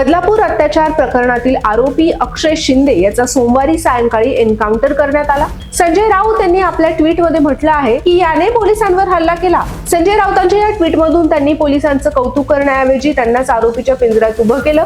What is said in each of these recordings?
बदलापूर अत्याचार प्रकरणातील आरोपी अक्षय शिंदे याचा सोमवारी सायंकाळी एन्काउंटर करण्यात आला. संजय राऊत यांनी आपल्या ट्विटमध्ये म्हटलं आहे की याने पोलिसांवर हल्ला केला. संजय राऊतांच्या या ट्विटमधून त्यांनी पोलिसांचं कौतुक करण्याऐवजी त्यांनाच आरोपीच्या पिंजऱ्यात उभं केलं.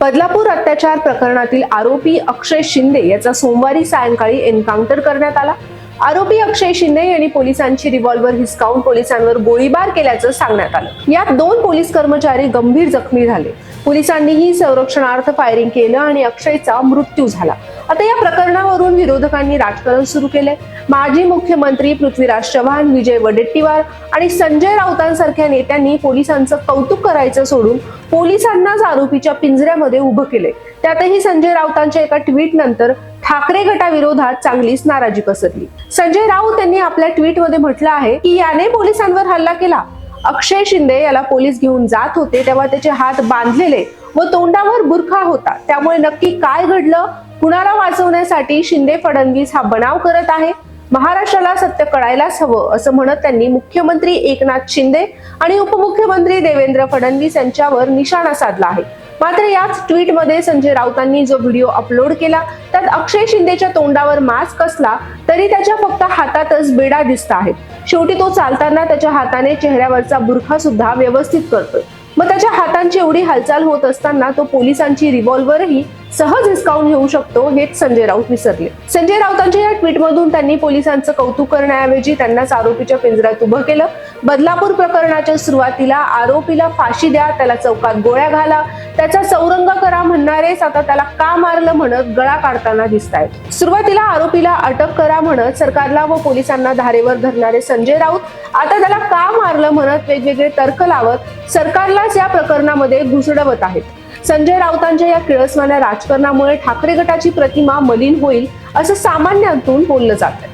बदलापूर अत्याचार प्रकरणातील आरोपी अक्षय शिंदे याचा सोमवारी सायंकाळी एन्काउंटर करण्यात आला. आरोपी अक्षय शिंदे यांनी पोलिसांची रिव्हॉल्वर हिसकावून पोलिसांवर गोळीबार केल्याचं सांगण्यात आलं. यात दोन पोलीस कर्मचारी गंभीर जखमी झाले. पोलिसांनीही संरक्षणार्थ फायरिंग केलं आणि अक्षयचा मृत्यू झाला. आता या प्रकरणावरून विरोधकांनी राजकारण सुरू केले माजी मुख्यमंत्री पृथ्वीराज चव्हाण विजय वडेट्टीवार आणि संजय राऊतांसारख्या नेत्यांनी पोलिसांचं कौतुक करायचं सोडून पोलिसांनाच आरोपीच्या पिंजऱ्यामध्ये उभं केले त्यातही संजय राऊतांच्या एका ट्विट नंतर ठाकरे गटाविरोधात चांगलीच नाराजी पसरली. संजय राऊत यांनी आपल्या ट्विटमध्ये म्हटलं आहे की याने पोलिसांवर हल्ला केला. अक्षय शिंदे याला पोलीस घेऊन जात होते तेव्हा त्याचे हात बांधलेले व तोंडावर बुरखा होता. त्यामुळे नक्की काय घडलं? कुणाला वाचवण्यासाठी शिंदे फडणवीस हा बनाव करत आहे? महाराष्ट्राला सत्य कळायलाच हवं असं म्हणत त्यांनी मुख्यमंत्री एकनाथ शिंदे आणि उपमुख्यमंत्री देवेंद्र फडणवीस यांच्यावर निशाणा साधला आहे. मात्र याच ट्विटमध्ये संजय राऊतांनी जो व्हिडिओ अपलोड केला त्यात अक्षय शिंदेच्या तोंडावर मास्क असला तरी त्याच्या फक्त हातातच बेडा दिसत आहेत. शेवटी तो चालताना त्याच्या हाताने चेहऱ्यावरचा बुरखा सुद्धा व्यवस्थित करतोय. मग त्याच्या हातांची एवढी हालचाल होत असताना तो पोलिसांची रिव्हॉल्वरही सहज हिसकावून घेऊ शकतो हेच संजय राऊत विसरले. संजय राऊतांच्या या ट्विटमधून त्यांनी पोलिसांचं कौतुक करण्याऐवजी त्यांनाच आरोपीच्या पिंजऱ्यात उभं केलं. बदलापूर प्रकरणाच्या सुरुवातीला आरोपीला फाशी द्या त्याला चौकात गोळ्या घाला त्याचा चौरंग करा म्हणणारेच आता त्याला का मारलं म्हणत गळा काढताना दिसत आहेत सुरुवातीला आरोपीला अटक करा म्हणत सरकारला व पोलिसांना धारेवर धरणारे संजय राऊत आता त्याला का मारलं म्हणत वेगवेगळे तर्क लावत सरकारलाच या प्रकरणामध्ये घुसडवत आहेत. संजय राऊतांच्या या किळसवाण्या राजकारणामुळे ठाकरे गटाची प्रतिमा मलिन होईल असं सामान्यांतून बोललं जातं